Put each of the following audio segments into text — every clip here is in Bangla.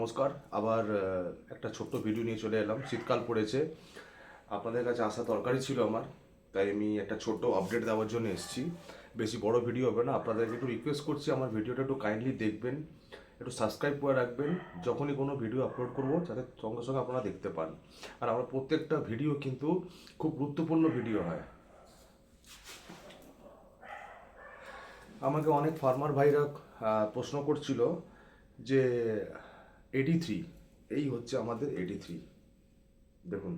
নমস্কার। আবার একটা ছোট্ট ভিডিও নিয়ে চলে এলাম। শীতকাল পড়েছে। আপনাদের কাছে আসা দরকারই ছিল আমার। তাই আমি একটা ছোট্ট আপডেট দেওয়ার জন্য এসেছি। বেশি বড় ভিডিও হবে না। আপনাদেরকে একটু রিকোয়েস্ট করছি আমার ভিডিওটা একটু কাইন্ডলি দেখবেন। একটু সাবস্ক্রাইব করে রাখবেন। যখনই কোনো ভিডিও আপলোড করব, যাতে সঙ্গে সঙ্গে আপনারা দেখতে পান। আর আমার প্রত্যেকটা ভিডিও কিন্তু খুব গুরুত্বপূর্ণ ভিডিও হয়। আমাকে অনেক ফার্মার ভাইরা প্রশ্ন করছিল যে এডি থ্রি এই হচ্ছে আমাদের এটি থ্রি দেখুন।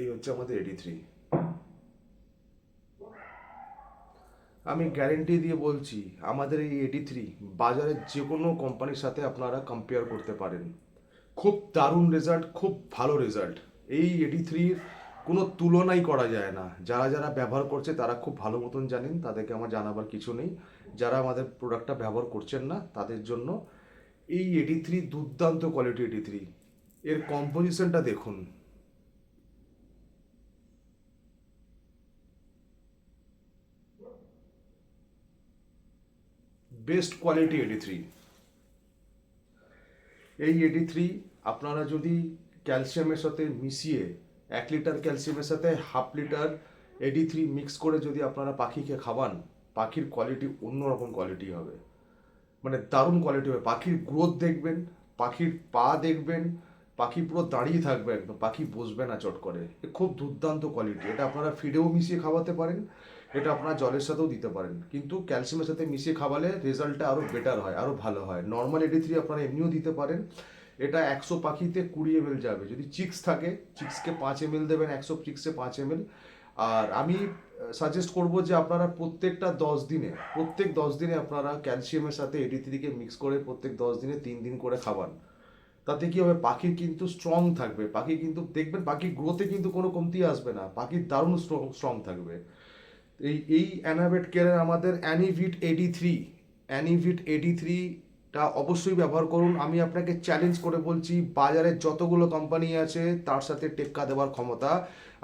এই হচ্ছে আমাদের এডি থ্রি আমি গ্যারেন্টি দিয়ে বলছি, আমাদের এই এটি থ্রি বাজারের যে কোনো কোম্পানির সাথে আপনারা কম্পেয়ার করতে পারেন। খুব দারুণ রেজাল্ট খুব ভালো রেজাল্ট এই এডি থ্রির কোনো তুলনাই করা যায় না। যারা যারা ব্যবহার করছে তারা খুব ভালো মতন জানেন, তাদেরকে আমার জানাবার কিছু নেই। যারা আমাদের প্রোডাক্টটা ব্যবহার করছেন না, তাদের জন্য এই এডি থ্রি দুর্দান্ত কোয়ালিটি এডি থ্রি এর কম্পোজিশনটা দেখুন। বেস্ট কোয়ালিটি এডি থ্রি এই এডি থ্রি আপনারা যদি ক্যালসিয়ামের সাথে মিশিয়ে এক লিটার ক্যালসিয়ামের সাথে half litre AD three mix করে যদি আপনারা পাখিকে খাওয়ান, পাখির কোয়ালিটি অন্যরকম কোয়ালিটি হবে। মানে দারুণ কোয়ালিটি হবে। পাখির গ্রোথ দেখবেন, পাখির পা দেখবেন, পাখি পুরো দাঁড়িয়ে থাকবে একদম, পাখি বসবে না চট করে। এ খুব দুর্দান্ত কোয়ালিটি এটা আপনারা ফিডেও মিশিয়ে খাওয়াতে পারেন, এটা আপনারা জলের সাথেও দিতে পারেন। কিন্তু ক্যালসিয়ামের সাথে মিশিয়ে খাওয়ালে রেজাল্টটা আরও বেটার হয় আরও ভালো হয়। নর্মাল এডি থ্রি আপনারা এমনিও দিতে পারেন। এটা একশো পাখিতে কুড়ি এম যাবে। যদি চিক্স থাকে চিক্সকে পাঁচ এম এল দেবেন, একশো চিক্সে পাঁচ এম আর আমি সাজেস্ট করব যে আপনারা প্রত্যেকটা দশ দিনে, প্রত্যেক দশ দিনে আপনারা ক্যালসিয়ামের সাথে এডি থ্রিকে মিক্স করে প্রত্যেক দশ দিনে তিন দিন করে খাবান তাতে কি হবে? পাখির কিন্তু স্ট্রং থাকবে। পাখি কিন্তু, দেখবেন পাখির গ্রোথে কিন্তু কোনো কমতি আসবে না। পাখির দারুণ স্ট্রং থাকবে। এই এই অ্যানাভেট কেয়ারের আমাদের অ্যানিভিট এডি থ্রি অ্যানিভিট এডি থ্রিটা অবশ্যই ব্যবহার করুন। আমি আপনাকে চ্যালেঞ্জ করে বলছি, বাজারে যতগুলো কোম্পানি আছে, তার সাথে টেক্কা দেওয়ার ক্ষমতা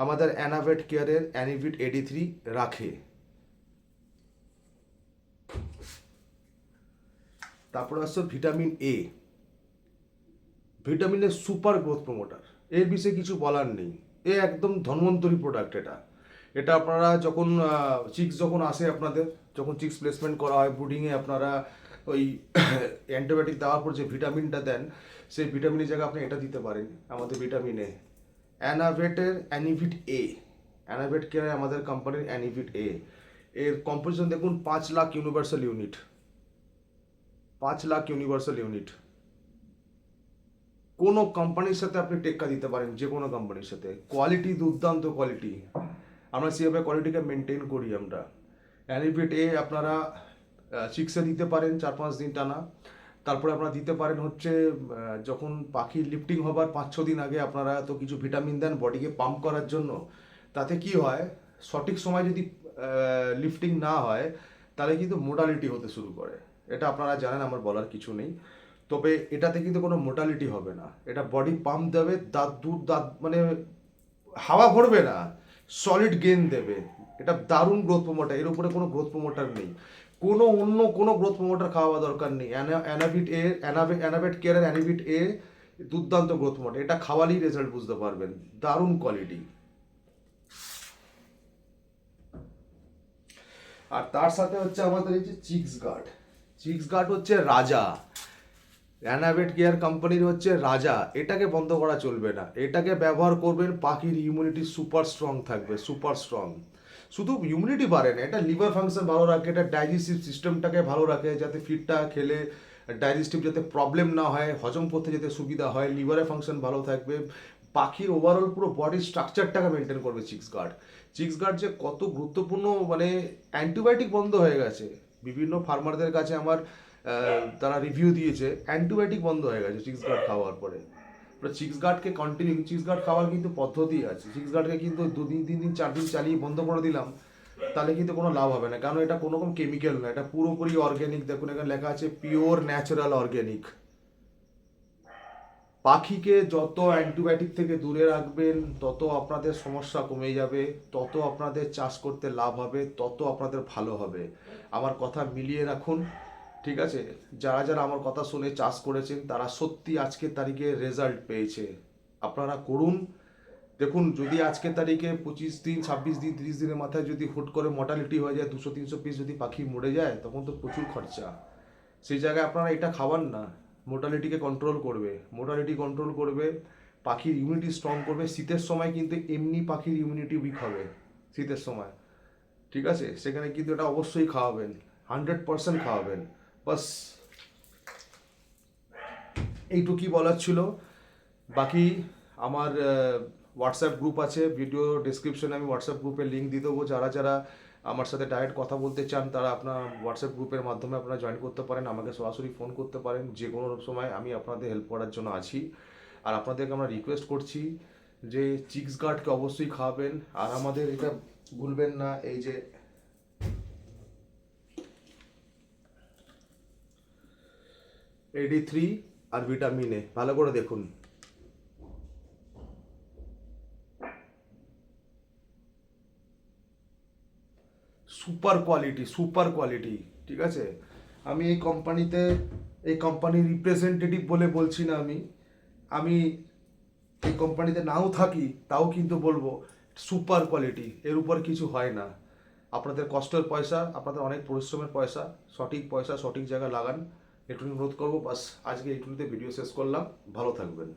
আমাদের অ্যানাভেট কেয়ারের অ্যানিভিট এডি থ্রি রাখে। তারপর আসছে ভিটামিন এ ভিটামিনের সুপার গ্রোথ প্রমোটার এর বিষয়ে কিছু বলার নেই। এ একদম ধন্বন্তরী প্রোডাক্ট এটা। এটা আপনারা যখন চিক্স যখন আসে আপনাদের, যখন চিক্স প্লেসমেন্ট করা হয় ব্রুডিংয়ে আপনারা ওই, অ্যান্টিবায়োটিক দেওয়ার পর যে ভিটামিনটা দেন, সেই ভিটামিনের জায়গায় আপনি এটা দিতে পারেন, আমাদের ভিটামিন এ। অ্যানাভেটের অ্যানিভিট এ। অ্যানাভেট কেয়ার আমাদের কোম্পানির অ্যানিভিট এ। এর কম্পোজিশন দেখুন, পাঁচ লাখ ইউনিভার্সাল ইউনিট পাঁচ লাখ ইউনিভার্সাল ইউনিট কোনো কোম্পানির সাথে আপনি টেক্কা দিতে পারেন, যে কোনো কোম্পানির সাথে। কোয়ালিটি দুর্দান্ত কোয়ালিটি আমরা সেভাবে কোয়ালিটিকে মেনটেন করি আমরা। অ্যানিভিট এ আপনারা চিকিৎসা দিতে পারেন চার পাঁচ দিন টানা। তারপরে আপনারা দিতে পারেন হচ্ছে যখন পাখি লিফটিং হবার পাঁচ ছ দিন আগে আপনারা তো কিছু ভিটামিন দেন বডিকে পাম্প করার জন্য, তাতে কি হয়, সঠিক সময় যদি লিফটিং না হয়, তাহলে কিন্তু মোডালিটি হতে শুরু করে। এটা আপনারা জানেন, আমার বলার কিছু নেই। তবে এটাতে কিন্তু কোনো মোটালিটি হবে না। এটা বডি পাম্প দেবে, দাঁত দূর দাঁত মানে হাওয়া ভরবে না সলিড গেন দেবে। এটা দারুণ গ্রোথ প্রমোটার এর উপরে কোনো গ্রোথ প্রমোটার নেই। কোনো অন্য কোনো গ্রোথ প্রমোটার খাওয়া দরকার নেই। অ্যানাভিট এ অ্যানাভেট কেয়ারের অ্যানিভিট এ দুর্দান্ত গ্রোথ প্রমোটার এটা খাওয়ালেই রেজাল্ট বুঝতে পারবেন। দারুণ কোয়ালিটি আর তার সাথে হচ্ছে আমাদের এই যে চিক্স গার্ড চিক্স গার্ড হচ্ছে রাজা। অ্যানাভেট কেয়ার কোম্পানির হচ্ছে রাজা। এটাকে বন্ধ করা চলবে না। এটাকে ব্যবহার করবেন পাখির ইমিউনিটি সুপার স্ট্রং থাকবে সুপার স্ট্রং শুধু ইমিউনিটি বাড়ে না, এটা লিভার ফাংশন ভালো রাখে, এটা ডাইজেস্টিভ সিস্টেমটাকে ভালো রাখে, যাতে ফিডটা খেলে ডাইজেস্টিভ যাতে প্রবলেম না হয়, হজম করতে যাতে সুবিধা হয় লিভারের ফাংশন ভালো থাকবে, পাখির ওভারঅল পুরো বডির স্ট্রাকচারটাকে মেনটেন করবে চিক্স গার্ড চিক্স গার্ড যে কত গুরুত্বপূর্ণ মানে অ্যান্টিবায়োটিক বন্ধ হয়ে গেছে। বিভিন্ন ফার্মারদের কাছে আমার তারা রিভিউ দিয়েছে অ্যান্টিবায়োটিক বন্ধ হয়ে গেছে চিক্স গার্ড খাওয়ার পরে। চিক্স গার্ডকে কন্টিনিউ চিক্স গার্ড খাওয়ার কিন্তু পদ্ধতি আছে। চিক্স গার্ডকে কিন্তু দুদিন তিন দিন, চার দিন চালিয়ে বন্ধ করে দিলাম, তাহলে কিন্তু কোনো লাভ হবে না। কারণ এটা কোনো রকম কেমিক্যাল না, এটা পুরোপুরি অর্গ্যানিক দেখুন, এখানে লেখা আছে পিওর ন্যাচারাল অর্গ্যানিক পাখিকে যত অ্যান্টিবায়োটিক থেকে দূরে রাখবেন, তত আপনাদের সমস্যা কমে যাবে, তত আপনাদের চাষ করতে লাভ হবে, তত আপনাদের ভালো হবে। আমার কথা মিলিয়ে রাখুন। ঠিক আছে? যারা যারা আমার কথা শুনে চাষ করেছেন, তারা সত্যি আজকের তারিখে রেজাল্ট পেয়েছে। আপনারা করুন। দেখুন, যদি আজকের তারিখে পঁচিশ দিন, ছাব্বিশ দিন, তিরিশ দিনের মাথায় যদি হুট করে মর্টালিটি হয়ে যায়, দুশো, তিনশো পিস যদি পাখি মরে যায়, তখন তো প্রচুর খরচা। সেই জায়গায় আপনারা এটা খাওয়ান না। মোটালিটিকে কন্ট্রোল করবে। মোটালিটি কন্ট্রোল করবে, পাখির ইমিউনিটি স্ট্রং করবে। শীতের সময় কিন্তু এমনি পাখির ইমিউনিটি উইক হবে, শীতের সময়। ঠিক আছে? সেখানে কিন্তু এটা অবশ্যই খাওয়াবেন। হান্ড্রেড পার্সেন্ট খাওয়াবেন। বাস, এইটুকুই বলার ছিল। বাকি আমার হোয়াটসঅ্যাপ গ্রুপ আছে ভিডিও ডিসক্রিপশনে আমি হোয়াটসঅ্যাপ গ্রুপের লিঙ্ক দিয়ে দেবো। যারা যারা আমার সাথে ডাইরেক্ট কথা বলতে চান, তারা আপনার হোয়াটসঅ্যাপ গ্রুপের মাধ্যমে আপনারা জয়েন করতে পারেন। আমাকে সরাসরি ফোন করতে পারেন। যে কোনো সময় আমি আপনাদের হেল্প করার জন্য আছি। আর আপনাদেরকে আমরা রিকোয়েস্ট করছি যে চিক্স গার্ডকে অবশ্যই খাওয়াবেন। আর আমাদের এটা ভুলবেন না, এই যে এডি থ্রি আর ভিটামিন এ ভালো করে দেখুন। সুপার কোয়ালিটি সুপার কোয়ালিটি, ঠিক আছে? আমি এই কোম্পানিতে, এই কোম্পানির রিপ্রেজেন্টেটিভ বলে বলছি না আমি। আমি এই কোম্পানিতে নাও থাকি, তাও কিন্তু বলব, সুপার কোয়ালিটি, এর উপর কিছু হয় না। আপনাদের কষ্টের পয়সা, আপনাদের অনেক পরিশ্রমের পয়সা, সঠিক পয়সা, সঠিক জায়গায় লাগান। একটু অনুরোধ করব বাস আজকে এইটুকুতে ভিডিও শেষ করলাম। ভালো থাকবেন।